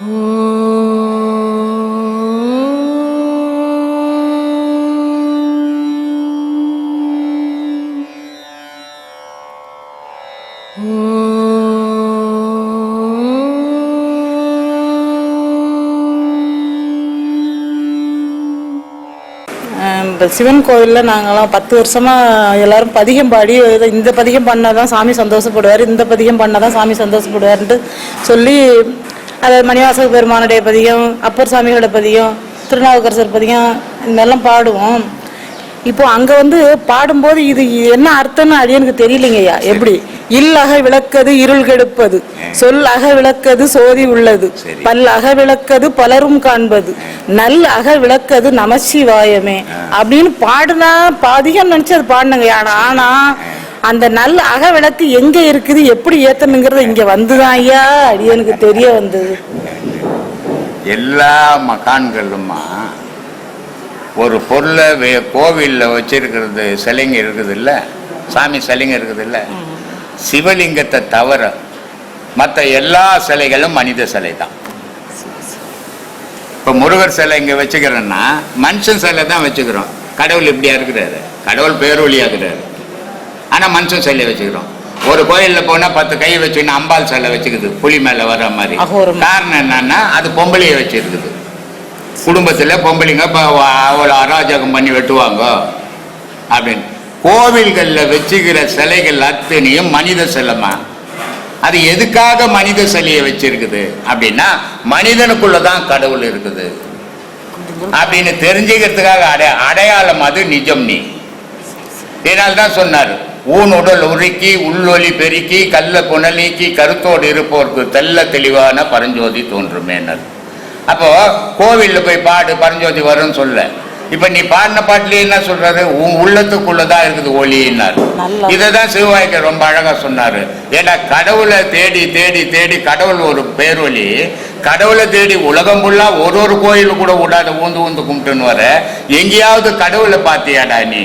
இப்போ சிவன் கோவிலில் நாங்களாம் பத்து வருஷமாக எல்லாரும் பதிகம் பாடி இந்த பதிகம் பண்ணால் தான் சாமி சந்தோஷப்படுவார் இந்த பதிகம் பண்ணால் தான் சாமி சந்தோஷப்படுவார்ன்ட்டு சொல்லி அதாவது மணிவாசக பெருமானுடைய பதிகம் அப்பர் சாமிகளோட பதிகம் திருநாவுக்கரசர் பதிகம் இந்த மாதிரிலாம் பாடுவோம். இப்போ அங்கே வந்து பாடும்போது இது என்ன அர்த்தம்னு அடியனுக்கு தெரியலைங்கய்யா எப்படி? இல்லக விளக்கது இருள் கெடுப்பது. சொல் அக விளக்கது சோதி உள்ளது. பல் அக விளக்கது பலரும் காண்பது. நல் அக விளக்கது நமசிவாயமே அப்படின்னு பாடுனா பாதிகம் நினைச்சு அது பாடினங்க ஆனா அந்த நல்ல அக விளக்கு எங்க இருக்குது எப்படி ஏத்தணுங்கிறது இங்க வந்துதான் ஐயா. அடியனுக்கு தெரிய வந்தது. எல்லா மகான்களுமா ஒரு பொருளை வே கோவிலில் வச்சிருக்கிறது சிலைங்க இருக்குது இல்லை சாமி சிலைங்க இருக்குது இல்லை சிவலிங்கத்தை தவிர மற்ற எல்லா சிலைகளும் மனித சிலை தான். இப்போ முருகர் சிலை இங்கே வச்சுக்கிறோன்னா மனுஷன் சிலை தான் வச்சுக்கிறோம். கடவுள் இப்படியா இருக்கிறாரு? கடவுள் பேரொழியாகிறாரு ஆனால் மனுஷன் சிலை வச்சுக்கிறோம். ஒரு கோயிலில் போனால் பத்து கை வச்சுன்னு அம்பாள் சிலை வச்சுக்குது புலி மேலே வர்ற மாதிரி. காரணம் என்னன்னா அது பொம்பளையை வச்சிருக்குது. குடும்பத்தில் பொம்பளைங்க இப்போ அவ்வளோ அராஜகம் பண்ணி வெட்டுவாங்க. அப்படின்னு. கோவில்களில் வச்சுக்கிற சிலைகள் அத்தனையும் மனித சிலைமா அது எதுக்காக மனித சிலையை வச்சிருக்குது? அப்படின்னா மனிதனுக்குள்ள தான் கடவுள் இருக்குது. அப்படின்னு தெரிஞ்சுக்கிறதுக்காக அடைய அடையாளம் அது நிஜம் நீ இதனால் தான் சொன்னார். ஊன் உடல் உருக்கி உள்ளொலி பெருக்கி கல்ல புனலீக்கி கருத்தோடு இருப்போருக்கு தெல்ல தெளிவான பரஞ்சோதி தோன்றுமேனர் அப்போ கோவில்ல போய் பாடு பரஞ்சோதி வரும்னு சொல்ல. இப்ப நீ பாடின பாட்டுலயே என்ன சொல்றாரு உன் உள்ளத்துக்குள்ளதான் இருக்குது ஒளின்னார் நல்லா. இதை தான் சிவவாய்க்கு ரொம்ப அழகா சொன்னாரு. ஏன்னா கடவுளை தேடி தேடி தேடி கடவுள் ஒரு பேரொலி கடவுளை தேடி உலகம் ஃபுல்லா ஒரு ஒரு கோயிலு கூட விடாத ஊந்து ஊந்து கும்பிட்டுன்னு வர. எங்கேயாவது கடவுளை பார்த்தியாடா நீ?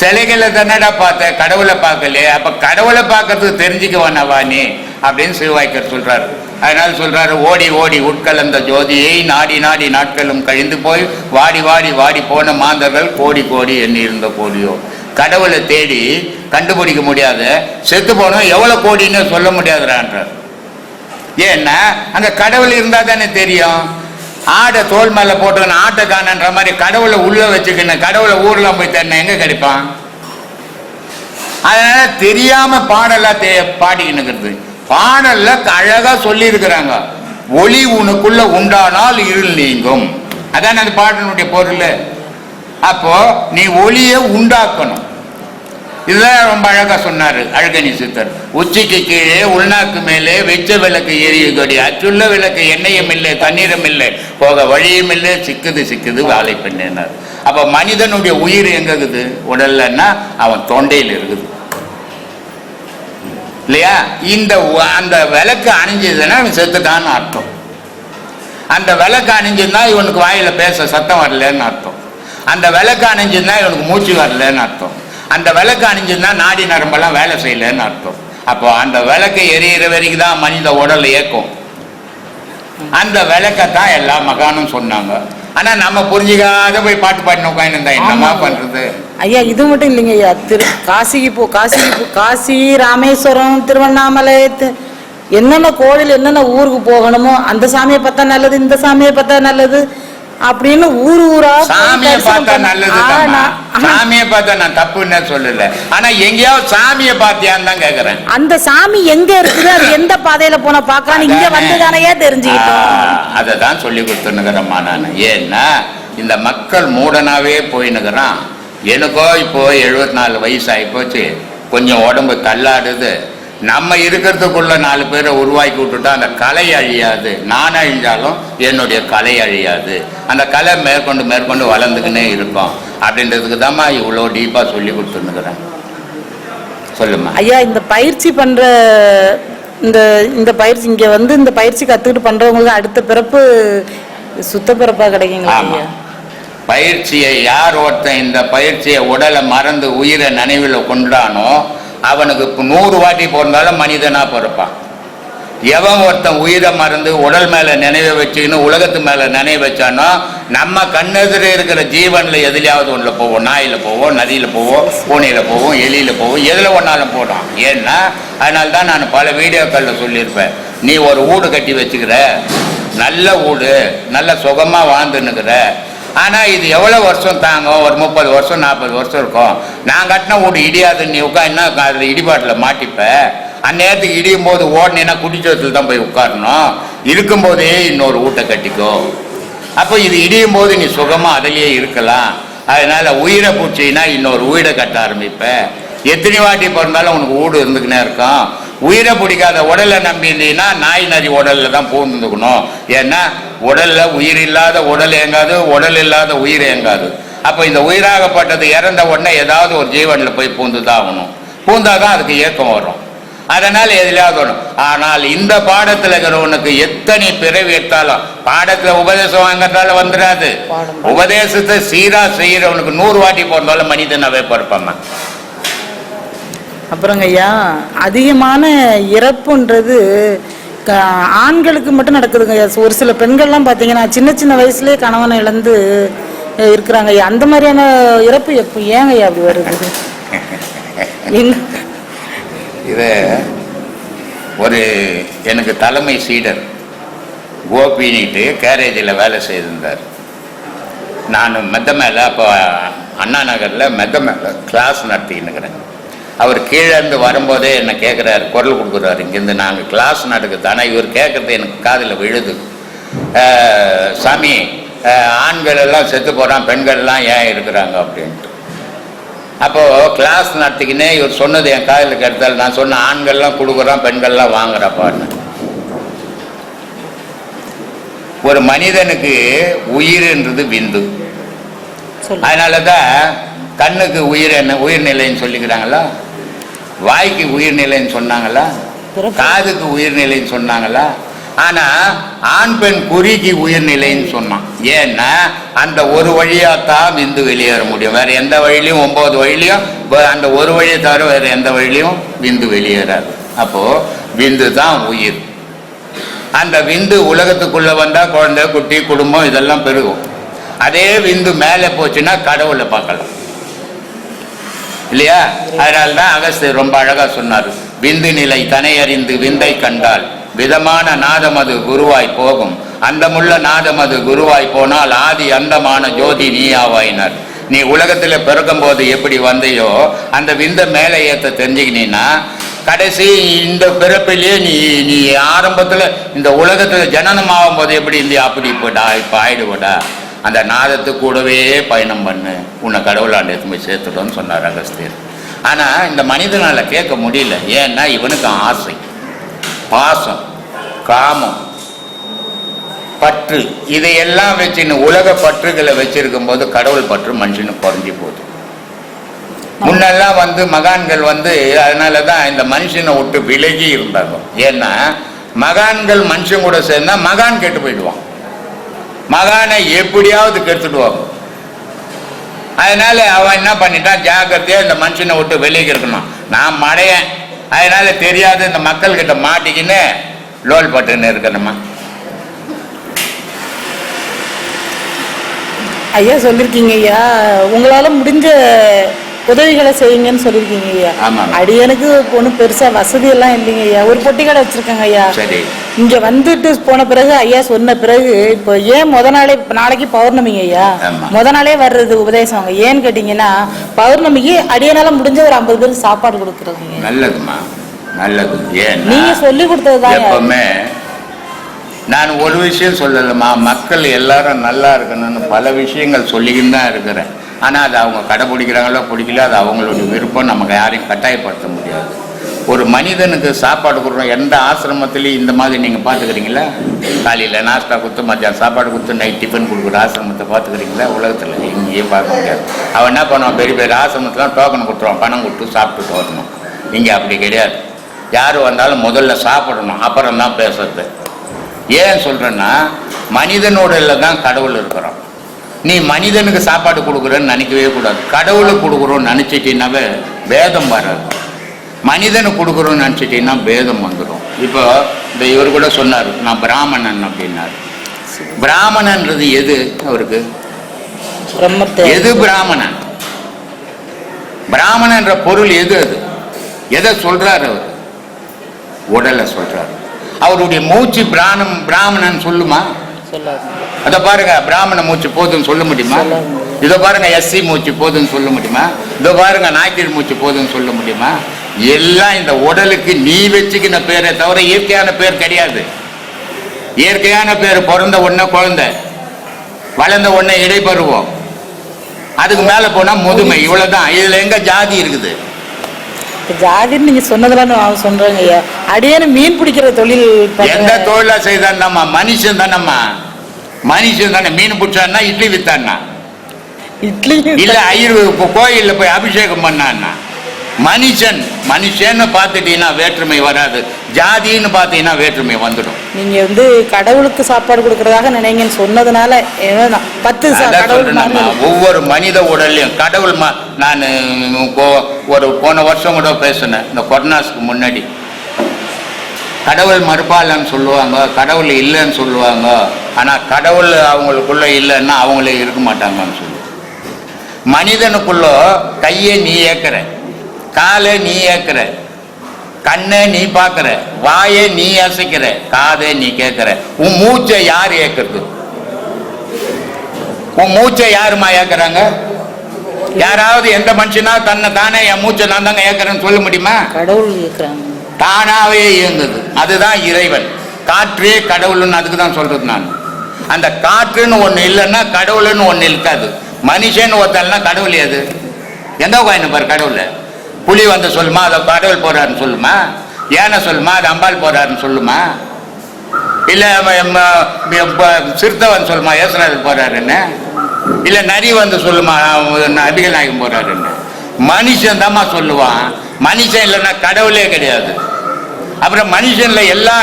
சிலைகளை தானடா பார்த்த? கடவுளை பார்க்கலையே. அப்ப கடவுளை பார்க்கறதுக்கு தெரிஞ்சுக்க வேணாவா நீ அப்படின்னு சிறுவாய்க்கர் சொல்றாரு. அதனால சொல்றாரு ஓடி ஓடி உட்கலந்த ஜோதியை நாடி நாடி நாட்களும் கழிந்து போய் வாடி வாடி வாடி போன மாந்தர்கள் கோடி கோடி எண்ணி இருந்த கோடியோ கடவுளை தேடி கண்டுபிடிக்க முடியாத செத்து போனோம் எவ்வளவு கோடின்னு சொல்ல முடியாதுறான்றார் ஏன்னா அங்க கடவுள் இருந்தா தானே தெரியும். ஆடை தோல் மேலே போட்டுக்கணும். ஆட்டை காணன்ற மாதிரி கடவுளை உள்ளே வச்சுக்கணும். கடவுளை ஊரெலாம் போய் தரணும். எங்கே கிடைப்பான்? அதனால தெரியாம பாடலாக தே பாடிக்கினுக்கிறது பாடல்ல அழகா சொல்லி இருக்கிறாங்க ஒளி உனக்குள்ள உண்டானால் இருள் நீங்கும். அதான் அந்த பாடலுடைய பொருள்? அப்போ நீ ஒளியை உண்டாக்கணும். இதுதான் ரொம்ப அழகா சொன்னாரு அழகனி சித்தர். உச்சிக்கு கீழே உள்நாக்கு மேலே வெச்ச விளக்கு எரியுதடி அச்சுள்ள விளக்கு எண்ணெயும் இல்லை தண்ணீரும் இல்லை. போக வழியும் இல்லை சிக்குது சிக்குது வாழை பெண்ணார் அப்ப மனிதனுடைய உயிர் எங்க இருக்குது உடல்லன்னா அவன் தொண்டையில் இருக்குது. இல்லையா? இந்த அந்த விளக்கு அணிஞ்சதுன்னா அவன் செத்துட்டான்னு அர்த்தம். அந்த விளக்கு அணிஞ்சிருந்தா இவனுக்கு வாயில பேச சத்தம் வரலன்னு அர்த்தம். அந்த விளக்கு அணிஞ்சிருந்தா இவனுக்கு மூச்சு வரலன்னு அர்த்தம். அந்த விளக்கு அணிஞ்சிருந்தா நாடி நரம்பெல்லாம் வேலை செய்யலன்னு அர்த்தம். அப்போ அந்த விளக்கு எரியிற வரைக்கும் தான் மனித உடல் இயக்கும். அந்த விளக்கத்தான் எல்லா மகானும் சொன்னாங்க. ஆனா நம்ம புரிஞ்சுக்காத போய் பாட்டு பாடின உட்காந்து என்னமா ஆமாங்க. பண்றது? ஐயா இது மட்டும் இல்லைங்க ஐயா. திரு காசிக்கு போ காசிக்கு போ காசி ராமேஸ்வரம் திருவண்ணாமலை என்னென்ன கோவில் என்னென்ன ஊருக்கு போகணுமோ அந்த சாமியை பார்த்தா நல்லது இந்த சாமியை பார்த்தா நல்லது. அப்படின்னு ஊர் ஊரா சாமியை பார்த்தா நல்லது சாமியை பார்த்தா நான் தப்புன்னு சொல்லல. ஆனா எங்கேயாவது சாமியை பார்த்தியான்னு தான் கேக்குறேன். அந்த சாமி எங்க இருக்குது? அது எந்த பாதையில போன பார்க்கலாம் இங்க அதானே. வந்து தானே தெரிஞ்சுக்கிட்டோம். அதை தான் சொல்லி கொடுத்துனுக்கிறேம்மா நான். ஏன்னா இந்த மக்கள் மூடனாவே போயினுக்கிறான் எனக்கோ இப்போ எழுபத்தி நாலு வயசு ஆகி போச்சு. கொஞ்சம் உடம்பு தள்ளாடுது. நம்ம இருக்கிறதுக்குள்ள நாலு பேரை உருவாக்கி விட்டுட்டா அந்த கலை அழியாது. நான் அழிஞ்சாலும் என்னுடைய கலை அழியாது. அந்த கலை மேற்கொண்டு மேற்கொண்டு வளர்ந்துக்கினே இருக்கும் அப்படின்றதுக்கு தான்மா இவ்வளோ டீப்பாக சொல்லி கொடுத்துருக்குறேன் சொல்லுமா ஐயா இந்த பயிற்சி பண்ற இந்த இந்த பயிற்சி இங்க வந்து இந்த பயிற்சி கத்துக்கிட்டு பண்றவங்களுக்கு அடுத்த பிறப்பு சுத்த பிறப்பா கிடைக்குங்களா ஐயா? பயிற்சியை யார் ஒருத்தன் இந்த பயிற்சியை உடலை மறந்து உயிரை நினைவில் கொண்டானோ அவனுக்கு நூறு வாட்டி பிறந்தாலும் மனிதனா பிறப்பான். எவன் ஒருத்தன் உயிரை மறந்து உடல் மேல நினைவை வச்சுக்கின்னு உலகத்து மேல நினைவு வச்சானோ நம்ம கண்ணெதிரே இருக்கிற ஜீவன்ல எதுலையாவது ஒண்ணுல போவோம். நாயில போவோம் நதியில போவோம் பூனையில போவோம் எலியில போவோம் எதுல ஒன்னாலும் போடும் ஏன்னா அதனால தான் நான் பல வீடியோக்கள்ல சொல்லியிருப்பேன். நீ ஒரு வீடு கட்டி வச்சுக்கிற நல்ல வீடு நல்ல சுகமா வாழ்ந்துன்னுக்கிற ஆனால் இது எவ்வளோ வருஷம் தாங்கும்? ஒரு முப்பது வருஷம் நாற்பது வருஷம் இருக்கும். நான் கட்டின வீடு இடியாதுன்னு நீ உட்காந்துன்னா அதில் இடிபாட்டில் மாட்டிப்ப? அந்நேரத்துக்கு இடியும் போது ஓடனா குடிச்சோத்தில் தான் போய் உட்காரணும்? இருக்கும்போதே இன்னொரு வீட்டை கட்டிக்கோ. அப்போ இது இடியும் போது நீ சுகமாக அதிலேயே இருக்கலாம். அதனால் உயிரை பூச்சின்னா இன்னொரு வீடை கட்ட ஆரம்பிப்ப. எத்தனை வாட்டி பிறந்தாலும் உனக்கு வீடு இருந்துக்கினே இருக்கும். உயிரை பிடிக்காத உடலை நம்பி இருந்தீங்கன்னா நாய் நரி உடலில் தான் பூந்துக்கணும் ஏன்னா உடல்ல உயிர் இல்லாத உடல் இயங்காது உடல் இல்லாத உயிர் இயங்காது அப்போ இந்த உயிராகப்பட்டது இறந்த உடனே ஏதாவது ஒரு ஜீவன்ல போய் பூந்து தான் ஆகணும் பூந்தாதான் அதுக்கு இயக்கம் வரும். அதனால எதுலையாவது வரும் ஆனால் இந்த பாடத்துல இருக்கிறவனுக்கு எத்தனை பிறவி எடுத்தாலும் பாடத்துல உபதேசம் வாங்குறதால வந்துடாது. உபதேசத்தை சீரா செய்யறவனுக்கு நூறு வாட்டி போறதால மனிதனாவே பிறப்பாமா அப்புறங்க ஐயா அதிகமான இறப்புன்றது ஆண்களுக்கு மட்டும் நடக்குதுங்க. ஒரு சில பெண்கள்லாம் பார்த்தீங்கன்னா சின்ன சின்ன வயசுலேயே கணவனை இழந்து இருக்கிறாங்க. ஐயா அந்த மாதிரியான இறப்பு எப்போ ஏங்க அப்படி வருது? இதை இது ஒரு எனக்கு தலைமை சீடர் கோபினிட்டு கேரேஜில் வேலை செய்திருந்தார். நான் மெத்த மேலே அப்போ அண்ணா நகரில் மெத்த மேலே கிளாஸ் நடத்தின்னுக்கிறேன். அவர் கீழே இருந்து வரும்போதே என்னை கேட்குறாரு குரல் கொடுக்குறாரு. இங்கேருந்து நாங்கள் கிளாஸ் நடக்குது. ஆனால் இவர் கேட்குறது எனக்கு காதில் விழுது. சாமி ஆண்கள் எல்லாம் செத்து போகிறான் பெண்கள் எல்லாம் ஏன் இருக்கிறாங்க அப்படின்ட்டு. அப்போ கிளாஸ் நடத்திக்கினே இவர் சொன்னது என் காதில் கெடுத்தால் நான் சொன்ன ஆண்கள்லாம் கொடுக்குறான் பெண்கள்லாம் வாங்குறப்பான்னு ஒரு மனிதனுக்கு உயிர்ன்றது விந்து. அதனால தான் கண்ணுக்கு உயிர் என்ன உயிர்நிலைன்னு சொல்லிக்கிறாங்களா? வாய்க்கு உயிர்நிலைன்னு சொன்னாங்களா. காதுக்கு உயிர்நிலைன்னு சொன்னாங்களா? ஆனா ஆண் பெண் குறிக்கு உயிர்நிலைன்னு சொன்னான். ஏன்னா அந்த ஒரு வழியா தான் விந்து வெளியேற முடியும். வேற எந்த வழியிலையும் ஒன்பது வழியிலையும் அந்த ஒரு வழியை தவிர வேற எந்த வழியிலையும் விந்து வெளியேறாது. அப்போ விந்து தான் உயிர். அந்த விந்து உலகத்துக்குள்ள வந்தா குழந்தை குட்டி குடும்பம் இதெல்லாம் பெருகும். அதே விந்து மேலே போச்சுன்னா கடவுளை பார்க்கலாம். இல்லையா? அதனால தான் அகஸ்து ரொம்ப அழகா சொன்னார். விந்து நிலை தனையறிந்து விந்தை கண்டால் விதமான நாதமது குருவாய் போகும். அந்தமுள்ள நாதமது குருவாய் போனால் ஆதி அந்தமான ஜோதி நீ ஆவாயினர். நீ உலகத்தில் பிறக்கும் போது எப்படி வந்தையோ அந்த விந்த மேலே ஏற்ற தெரிஞ்சுக்கினீன்னா கடைசி இந்த பிறப்பிலேயே நீ நீ ஆரம்பத்தில் இந்த உலகத்தில் ஜனனம் ஆகும் போது எப்படி இருந்தியா அப்படி போடா இப்ப ஆயிடுவோடா? அந்த நாதத்து கூடவே பயணம் பண்ணு. உன்னை கடவுளாண்டு எடுத்து போய் சேர்த்துட்டோன்னு சொன்னார் அகஸ்தியர். ஆனால் இந்த மனிதனால் கேட்க முடியல. ஏன்னா இவனுக்கு ஆசை. பாசம் காமம் பற்று. இதையெல்லாம் வச்சுன்னு உலக பற்றுகளை வச்சிருக்கும் போது கடவுள் பற்று மனுஷனுக்கு குறைஞ்சி போகுது. முன்னெல்லாம் வந்து மகான்கள் வந்து அதனால தான் இந்த மனுஷனை விட்டு விலகி இருந்தாங்க. ஏன்னா மகான்கள் மனுஷன் கூட சேர்ந்தா மகான் கெட்டு போயிடுவான். மகானை எப்படியாவது கெடுத்துடுவாங்க. அதனால அவன் என்ன பண்ணிட்டான்? ஜாக்கிரதையா இந்த மனுஷனை விட்டு வெளியே இருக்கணும். நான் மடையன். அதனால தெரியாத இந்த மக்கள் கிட்ட மாட்டிக்கின்னு லோல் பட்டுன்னு இருக்கணுமா? ஐயா சொல்லியிருக்கீங்க ஐயா. உங்களால முடிஞ்ச உதவிகளை செய்யுங்கன்னு சொல்லியிருக்கீங்க ஐயா. அடியனுக்கு ஒன்றும் பெருசா வசதி எல்லாம் இல்லைங்க ஐயா. ஒரு பொட்டி கடை வச்சிருக்கேங்க ஐயா. சரி. இங்க வந்துட்டு போன பிறகு ஐயா சொன்ன பிறகு இப்போ ஏன் முத நாளே நாளைக்கு பௌர்ணமிங்க ஐயா. முத நாளே வர்றது உபதேசம் ஏன்னு கேட்டீங்கன்னா பௌர்ணமிக்கு அடியனால முடிஞ்ச ஒரு ஐம்பது பேருக்கு சாப்பாடு கொடுக்குறதுங்க. நல்லதுமா நல்லது. ஏன்னா நீங்க சொல்லி கொடுத்ததுதான். எப்பவுமே நான் ஒரு விஷயம் சொல்லலம்மா. மக்கள் எல்லாரும் நல்லா இருக்கணும்னு பல விஷயங்கள் சொல்லிக்கின்னு தான் இருக்கிறேன். ஆனால் அது அவங்க கடைப்பிடிக்கிறாங்களோ பிடிக்கல அது அவங்களுடைய விருப்பம். நமக்கு யாரையும் கட்டாயப்படுத்த முடியாது. ஒரு மனிதனுக்கு சாப்பாடு கொடுக்குறோம் எந்த ஆசிரமத்திலையும் இந்த மாதிரி நீங்கள் பார்த்துக்கிறீங்களா? காலையில் நாஸ்டா கொடுத்து மத்தியானம் சாப்பாடு கொடுத்து நைட் டிஃபன் கொடுக்குற ஆசிரமத்தை பார்த்துக்கிறீங்களா? உலகத்தில் எங்கேயும் பார்க்க முடியாது. அவன் என்ன பண்ணுவான்? பெரிய பெரிய ஆசிரமத்தில் டோக்கன் கொடுத்துருவான் பணம் கொடுத்து சாப்பிட்டுட்டு வரணும். இங்கே அப்படி கிடையாது. யார் வந்தாலும் முதல்ல சாப்பிடணும். அப்புறம் தான் பேசுறது. ஏன் சொல்கிறேன்னா மனிதனோட தான் கடவுள் இருக்கிறோம் நீ மனிதனுக்கு சாப்பாடு கொடுக்குறேன்னு நினைக்கவே கூடாது. கடவுளுக்கு கொடுக்குறோன்னு நினச்சிட்டீங்கன்னாவே பேதம் வராது. மனிதனுக்கு கொடுக்குறோன்னு நினச்சிட்டீங்கன்னா பேதம் வந்துடும் இப்போ இந்த இவர் கூட சொன்னார் நான் பிராமணன் அப்படின்னாரு. பிராமணன்றது எது அவருக்கு? எது பிராமணன்? பிராமணன்ற பொருள் எது அது? எதை சொல்றாரு அவர்? உடலை சொல்றாரு. அவருடைய மூச்சு பிராணம் பிராமணன் சொல்லுமா? சொல்லாது. அத பாருங்க பிராமண மூச்சு போதுன்னு சொல்ல முடியுமா. இதோ பாருங்க எஸ்சி மூச்சு போதுன்னு சொல்ல முடியுமா? இதோ பாருங்க நாய்க்கர் மூச்சு போதுன்னு சொல்ல முடியுமா? எல்லாம் இந்த உடலுக்கு நீ வச்சுக்கின பேரை தவிர இயற்கையான பேர் கிடையாது. இயற்கையான பேர் பிறந்த உடனே குழந்தை வளர்ந்த உடனே இடைப்பருவம். அதுக்கு மேல போனா முதுமை இவ்வளவுதான். இதுல எங்க ஜாதி இருக்குது? ஜாதின்னு நீங்க சொன்னதெல்லாம் சொல்றேங்க ஐயா. அடியேன்னு மீன் பிடிக்கிற தொழில் எந்த. தொழிலா செய்தான்னம்மா மனுஷன் தானம்மா. மனுஷன் தானே மீன் பிடிச்சான்னா இட்லி வித்தான்னா? இட்லி இல்ல ஐயர் கோயில்ல போய் அபிஷேகம் பண்ணான்னா? மனுஷன் மனுஷன்னு பார்த்துட்டீங்கன்னா வேற்றுமை வராது. ஜாதின்னு பார்த்தீங்கன்னா வேற்றுமை வந்துடும். நீங்க வந்து கடவுளுக்கு சாப்பாடு கொடுக்கறதாக நினைங்கன்னு சொன்னதுனால பத்து. ஒவ்வொரு மனித உடல்லையும் கடவுள் நான் ஒரு போன வருஷம் கூட பேசினேன். இந்த கொரோனாஸ்க்கு முன்னாடி. கடவுள் மறுப்பாளன்னு சொல்லுவாங்க கடவுள் இல்லைன்னு சொல்லுவாங்க. ஆனால் கடவுள் அவங்களுக்குள்ள இல்லைன்னா அவங்களே இருக்க மாட்டாங்கன்னு சொல்லுவாங்க மனிதனுக்குள்ள கையை நீ ஏற்கிற காலை நீ ஏற்கிற கண்ணை நீ பார்க்கற வாயை நீ அசைக்கிற காதை நீ கேட்கிற உன் மூச்சை யார் ஏற்கிறது உன் மூச்சை யாருமா ஏற்கிறாங்க யாராவது எந்த மனுஷனா தன்னை தானே என் மூச்சை நான் தாங்க ஏற்கிறேன்னு சொல்ல முடியுமா? கடவுள் ஏற்கிறாங்க தானாவே இயங்குது. அதுதான் இறைவன். காற்றே கடவுள்னு அதுக்கு தான் சொல்றது நான். அந்த காற்றுன்னு ஒன்று இல்லைன்னா கடவுள்னு ஒன்று இருக்காது. மனுஷன் ஒருத்தல்னா கடவுள் எது? எந்த கோயின் பாரு கடவுள்? புலி வந்து சொல்லுமா? அதை கடவுள் போறாருன்னு சொல்லுமா? ஏனை சொல்லுமா? அது அம்பாள் போறாருன்னு சொல்லுமா? இல்லை சிறுத்தவன் சொல்லுமா? ஏசுநாதர் போறாருன்னு? இல்லை நரி வந்து சொல்லுமா? அவன் நபிகள் நாயகம் போறாருன்னு? மனுஷன் தாம்மா சொல்லுவான். மனுஷன் இல்லைன்னா கடவுளே கிடையாது. அப்புறம் மனுஷன்ல எல்லா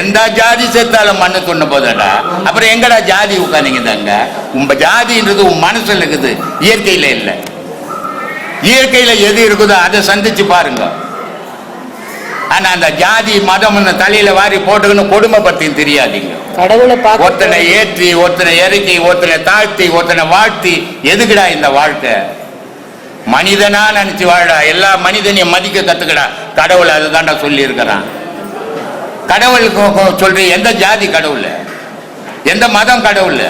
எந்த ஜாதி செத்தாலும் மண்ணு துண்ண போதடா அப்புறம் எங்கடா ஜாதி உட்காந்தீங்க தாங்க உங்க ஜாதின்றது உன் மனசுல இருக்குது இயற்கையில இல்லை. இயற்கையில எது இருக்குதோ அதை சந்திச்சு பாருங்க. ஆனா அந்த ஜாதி மதம் தலையில வாரி போட்டுக்கணும் கொடுமைப்படுத்தின்னு தெரியாதீங்க. ஒருத்தனை ஏற்றி ஒருத்தனை இறக்கி ஒருத்தனை தாழ்த்தி ஒருத்தனை வாழ்த்தி எதுக்குடா இந்த வாழ்க்கை? மனிதனா நினைச்சு வாழடா. எல்லா மனிதனையும் மதிக்க கத்துக்கடா. கடவுள் அதுதான்டா சொல்லி இருக்கிறான் கடவுளுக்கு சொல்ற எந்த ஜாதி கடவுள்? எந்த மதம் கடவுள்?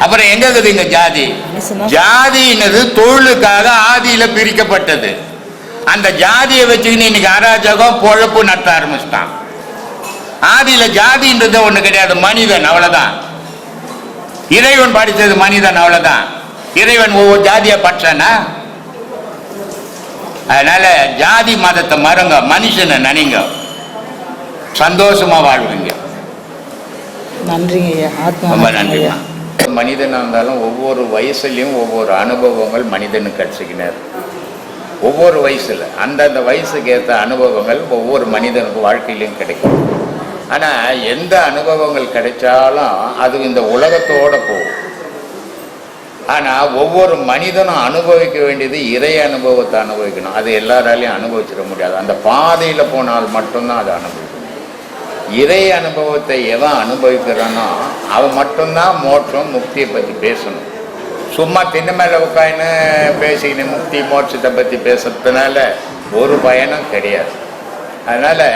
அப்புறம் எங்க இருக்குது இங்க ஜாதி? ஜாதின்றது தொழிலுக்காக ஆதியில பிரிக்கப்பட்டது. அந்த ஜாதியை வச்சுக்கின்னு இன்னைக்கு அராஜகம் பொழப்பு நடத்த ஆரம்பிச்சிட்டான். ஆதியில ஜாதின்றது ஒண்ணு கிடையாது. மனிதன் அவ்வளவுதான். இறைவன் படித்தது மனிதன் அவ்வளவுதான். இறைவன் ஒவ்வொரு ஜாதியா பற்றானா? அதனால ஜாதி மதத்தை மறங்க மனுஷனை நினைங்க. சந்தோஷமா வாழ்வீங்க. நன்றிங்க ரொம்ப நன்றிமா மனிதனாக இருந்தாலும் ஒவ்வொரு வயசுலையும் ஒவ்வொரு அனுபவங்கள் மனிதனுக்கு கிடைச்சிக்கினார் ஒவ்வொரு வயசுல அந்தந்த வயசுக்கு ஏற்ற அனுபவங்கள் ஒவ்வொரு மனிதனுக்கு வாழ்க்கையிலையும் கிடைக்கும். ஆனா எந்த அனுபவங்கள் கிடைச்சாலும் அது இந்த உலகத்தோட போகும். ஆனால் ஒவ்வொரு மனிதனும் அனுபவிக்க வேண்டியது இறை அனுபவத்தை அனுபவிக்கணும். அது எல்லாராலையும் அனுபவிச்சிட முடியாது. அந்த பாதையில் போனால் மட்டும்தான் அதை அனுபவிக்கும் இறை அனுபவத்தை எவன் அனுபவிக்கிறானோ அவன் மட்டும்தான் மோட்சம் முக்தியை பற்றி பேசணும். சும்மா தின்ன மேலே உட்காந்து பேசிக்கின்னு முக்தி மோட்சத்தை பற்றி பேசுறதுனால ஒரு பயனும் கிடையாது. அதனால்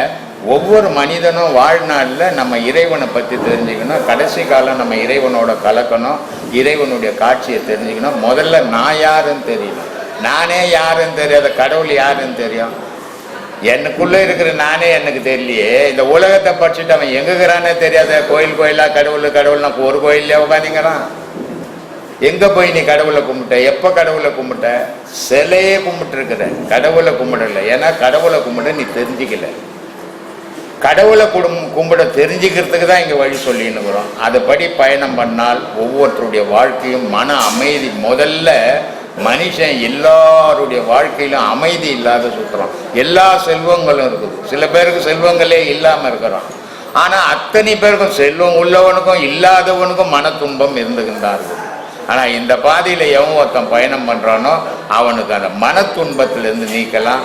ஒவ்வொரு மனிதனும் வாழ்நாளில் நம்ம இறைவனை பற்றி தெரிஞ்சுக்கணும். கடைசி காலம் நம்ம இறைவனோட கலக்கணும். இறைவனுடைய காட்சியை தெரிஞ்சுக்கணும். முதல்ல நான் யாருன்னு தெரியணும் நானே யாருன்னு தெரியாத கடவுள் யாருன்னு தெரியும்? எனக்குள்ளே இருக்கிற நானே எனக்கு தெரியலையே. இந்த உலகத்தை படிச்சுட்டு அவன் எங்க தெரியாத கோயில் கோயிலா கடவுள் கடவுள் நான் ஒரு கோயிலே உட்காந்துங்கிறான் எங்கே போய் நீ கடவுளை கும்பிட்ட? எப்போ கடவுளை கும்பிட்ட? சிலையே கும்பிட்டுருக்குற கடவுளை கும்பிடல. ஏன்னா கடவுளை கும்பிட நீ தெரிஞ்சுக்கல. கடவுளை குடும் கும்பிட தெரிஞ்சுக்கிறதுக்கு தான் இங்கே வழி சொல்லின்னுக்குறோம் அதுபடி பயணம் பண்ணால் ஒவ்வொருத்தருடைய வாழ்க்கையும் மன அமைதி முதல்ல மனுஷன் எல்லாருடைய வாழ்க்கையிலும் அமைதி இல்லாத சுற்றுறோம் எல்லா செல்வங்களும் இருக்குது. சில பேருக்கு செல்வங்களே இல்லாமல் இருக்கிறோம் ஆனால் அத்தனை பேருக்கும் செல்வம் உள்ளவனுக்கும் இல்லாதவனுக்கும் மன துன்பம் இருந்துகின்றார்கள். ஆனால் இந்த பாதையில் எவன் ஒருத்தன் பயணம் பண்ணுறானோ அவனுக்கு அந்த மன துன்பத்திலேருந்து நீக்கலாம்.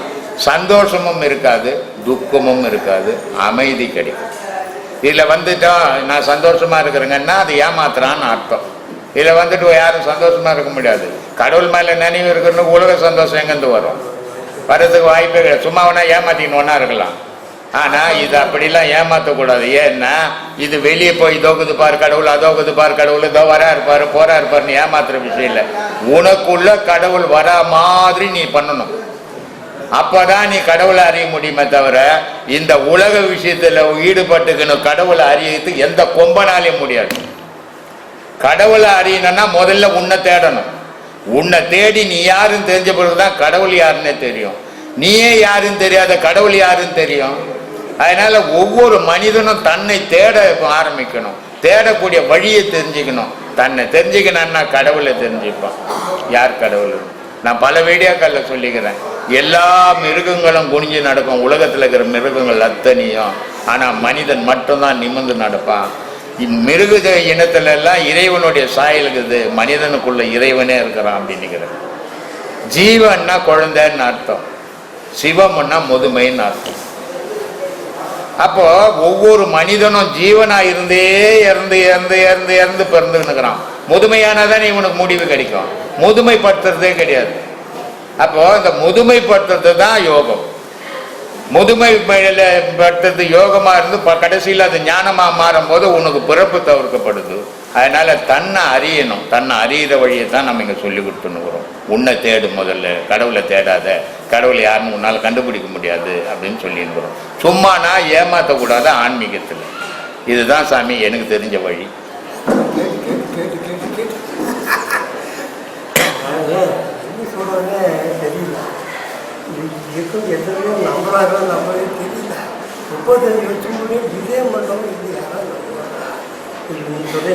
சந்தோஷமும் இருக்காது. துக்கமும் இருக்காது அமைதி கிடைக்கும். இதில் வந்துட்டா நான் சந்தோஷமா இருக்கிறேங்கன்னா அது ஏமாத்துறான்னு அர்த்தம். இதில் வந்துட்டு யாரும் சந்தோஷமா இருக்க முடியாது. கடவுள் மேலே நினைவு இருக்கணும் உலக சந்தோஷம் எங்கேருந்து வரும்? வர்றதுக்கு வாய்ப்பே கிடையாது. சும்மா வேணா ஏமாத்தின்னு ஒன்றா இருக்கலாம். ஆனால் இது அப்படிலாம் ஏமாற்றக்கூடாது ஏன்னா இது வெளியே போய் இதோக்குது பார் கடவுள் அதோக்குது பார் கடவுள் இதோ வரா இருப்பார் போறா இருப்பார்னு ஏமாத்துற விஷயம் இல்லை. உனக்குள்ள கடவுள் வரா மாதிரி நீ பண்ணணும். அப்பதான் நீ கடவுளை அறிய முடியுமே தவிர இந்த உலக விஷயத்துல ஈடுபட்டுக்கணும் கடவுளை அறியது எந்த கொம்பனாலையும் முடியாது. கடவுளை அறியணும்னா முதல்ல உன்னை தேடணும். உன்னை தேடி நீ யாருன்னு தெரிஞ்ச பிறகுதான் கடவுள் யாருன்னே தெரியும். நீயே யாருன்னு தெரியாத கடவுள் யாருன்னு தெரியும். அதனால ஒவ்வொரு மனிதனும் தன்னை தேட ஆரம்பிக்கணும். தேடக்கூடிய வழியை தெரிஞ்சுக்கணும். தன்னை தெரிஞ்சுக்கணும்னா கடவுளை தெரிஞ்சுப்பான். யார் கடவுள்? நான் பல வீடியோக்களில் சொல்லிக்கிறேன். எல்லா மிருகங்களும் குனிஞ்சு நடக்கும். உலகத்தில் இருக்கிற மிருகங்கள் அத்தனையும். ஆனால் மனிதன் மட்டும்தான் நிமிர்ந்து நடப்பான். மிருக இனத்துல எல்லாம் இறைவனுடைய சாயல் இருக்குது. மனிதனுக்குள்ள இறைவனே இருக்கிறான் அப்படின்னுக்கிறேன். ஜீவன்னா குழந்தைன்னு அர்த்தம். சிவம்னா முதுமைன்னு அர்த்தம். அப்போ ஒவ்வொரு மனிதனும் ஜீவனா இருந்தே இறந்து இறந்து இறந்து இறந்து பிறந்துக்கிறான் முதுமையானதானே இவனுக்கு முடிவு கிடைக்கும். முதுமைப்படுத்துறதே கிடையாது. அப்போ இந்த முதுமைப்படுத்துறது தான் யோகம். முதுமை படுத்துறது யோகமா இருந்து ப- கடைசியில் அது ஞானமா மாறும்போது உனக்கு பிறப்பு தவிர்க்கப்படுது. அதனால தன்னை அறியணும். தன்னை அறியிற வழியை தான் நம்ம இங்கே சொல்லி கொடுத்துன்னுக்குறோம். உன்னை தேடு முதல்ல. கடவுளை தேடாத. கடவுளை யாருன்னு உன்னால் கண்டுபிடிக்க முடியாது அப்படின்னு சொல்லின்னுக்குறோம். சும்மானா ஏமாற்றக்கூடாது ஆன்மீகத்தில். இதுதான் சாமி எனக்கு தெரிஞ்ச வழி கேட்டு கேட்டு கேட்டு கேட்டு கேட்டு அதாவது என்ன சொல்கிறேன்னே தெரியல இருக்கும் எத்தனையோ நம்புறாங்க நம்பவே தெரியல முப்பத்தஞ்சு வருஷம் முன்னே இதே மட்டும் இது யாராவது நம்புவாங்க இது நீ சொல்லி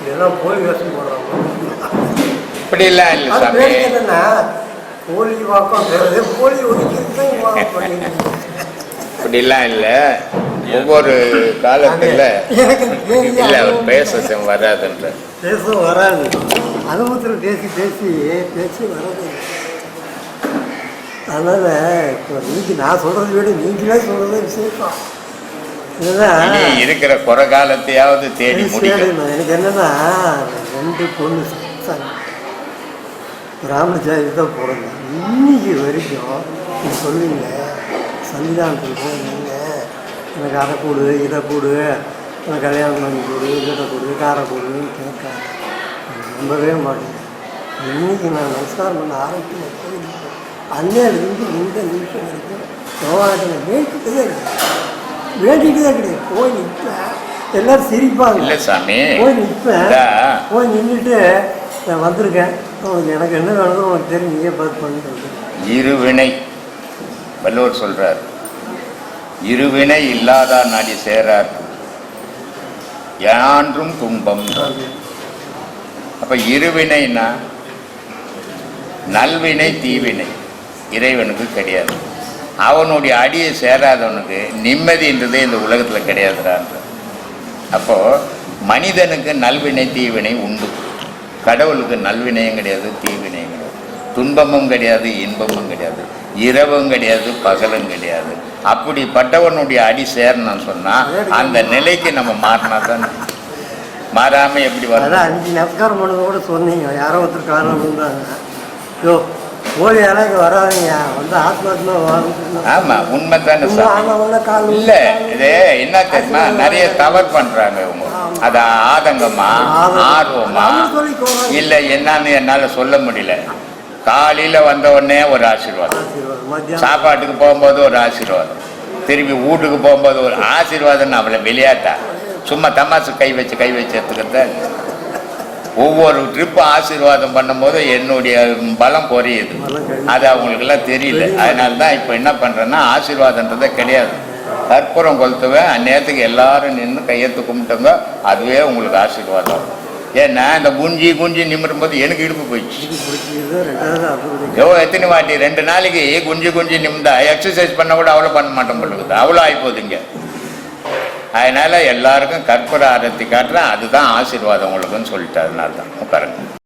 இதெல்லாம் போய் வேஷம் போடுறாங்க. இப்படிலாம் இல்லை பேருக்கு என்னன்னா போலி வாக்கம் தெரியுது போலி ஒழிக்கிறது இப்படிலாம் இல்லை. ஒவ்வொரு காலத்தில். இல்லை அவர் பேச வராதுன்ற. பேச வராது. அனுபவத்தில் பேசி பேசி பேசி வராது. அதனால் இப்போ நீங்க நான் சொல்கிறத விட நீங்களே சொல்கிறது விசேஷம் இனி இருக்கிற குறை காலத்தையாவது தேடி முடிக்கணும். எனக்கு என்னன்னா ரெண்டு பொண்ணு சார். ராமச்சாரி தான் பிறந்தேன் இன்னைக்கு வரைக்கும் நீ சொல்லுங்க சன்னிதானத்தில் போய் நீங்கள் எனக்கு அதை கொடு இதை கொடு எனக்கு கல்யாணம் பண்ணி கொடு இதை கொடு காரை கொடுன்னு கேட்காது. நம்பவே மாட்டேன் இன்னைக்கு நான் நமஸ்காரம் பண்ண ஆரம்பிச்சு கோயிலுக்கு அன்னையிலிருந்து இந்த நிமிஷம் வரைக்கும் யோகாட்டனை வேண்டிக்கிட்டே இருக்கேன் வேண்டிக்கிட்டே கிடையாது. போய் நிற்பேன். எல்லாரும் சிரிப்பாங்க. இல்லை சாமி. போய் நிற்பேன். போய் நின்றுட்டு நான் வந்திருக்கேன். எனக்கு என்ன வேணுமோ உனக்கு தெரியும் நீயே பார்த்து பண்ணிட்டு இருவினை. வள்ளுவர் சொல்றார். இருவினை இல்லாதார் நாடி சேரார். யான்றும் துன்பம். அப்ப இருவினைனா நல்வினை தீவினை. இறைவனுக்கு கிடையாது. அவனுடைய அடியை சேராதவனுக்கு நிம்மதின்றதே இந்த உலகத்துல கிடையாதுடான்ற அப்போ மனிதனுக்கு நல்வினை தீவினை உண்டு. கடவுளுக்கு நல்வினையும் கிடையாது தீவினையும் கிடையாது. துன்பமும் கிடையாது இன்பமும் கிடையாது. இரவும் கிடையாது பகலும் கிடையாது. அப்படிப்பட்டவனுடைய அடி சேரணும்னு சொன்னா அந்த நிலைக்கு நம்ம மாறினா தான் மாறாம எப்படி வரும் அஞ்சு நமஸ்காரம் பண்ணது கூட சொன்னீங்க. யாரோ ஒருத்தர் காரணம் இருந்தாங்க யாரும் இங்கே வராதீங்க. வந்து ஆத்மாத்மா ஆமா உண்மைதானே சாமி கால் இல்ல இது என்ன தெரியுமா? நிறைய தவறு பண்றாங்க இவங்க. அது ஆதங்கமா? ஆர்வமா? இல்ல என்னன்னு என்னால சொல்ல முடியல. காலையில வந்த உடனே ஒரு ஆசீர்வாதம். சாப்பாட்டுக்கு போகும்போது ஒரு ஆசீர்வாதம். திரும்பி வீட்டுக்கு போகும்போது ஒரு ஆசீர்வாதம் அவளை விளையாட்டா? சும்மா தமாசு கை வச்சு கை வச்சு எடுத்துக்கிறத? ஒவ்வொரு ட்ரிப்பு ஆசீர்வாதம் பண்ணும்போது என்னுடைய பலம் குறையுது. அது அவங்களுக்கெல்லாம் தெரியல. அதனால தான் இப்போ என்ன பண்ணுறேன்னா ஆசீர்வாதன்றதே கிடையாது. கற்பூரம் கொளுத்துவேன். அந்நேரத்துக்கு எல்லாரும் நின்று கையெழுத்து கும்பிட்டுங்க. அதுவே உங்களுக்கு ஆசீர்வாதம். ஏன்னா இந்த குஞ்சி குஞ்சி நிமிரும் போது எனக்கு இடுப்பு போயிடுச்சு. எவ்வளோ எத்தனை வாட்டி? ரெண்டு நாளைக்கு குஞ்சு குஞ்சு நிமிந்தா எக்ஸசைஸ் பண்ண கூட அவ்வளோ பண்ண மாட்டோம் பொழுது அவ்வளோ ஆகிப்போகுதுங்க அதனால் எல்லாருக்கும் கற்பூர ஆரத்தி காட்டுறேன். அதுதான் ஆசீர்வாதம் உங்களுக்குன்னு சொல்லிட்டு அதனால தான் உட்காருங்க.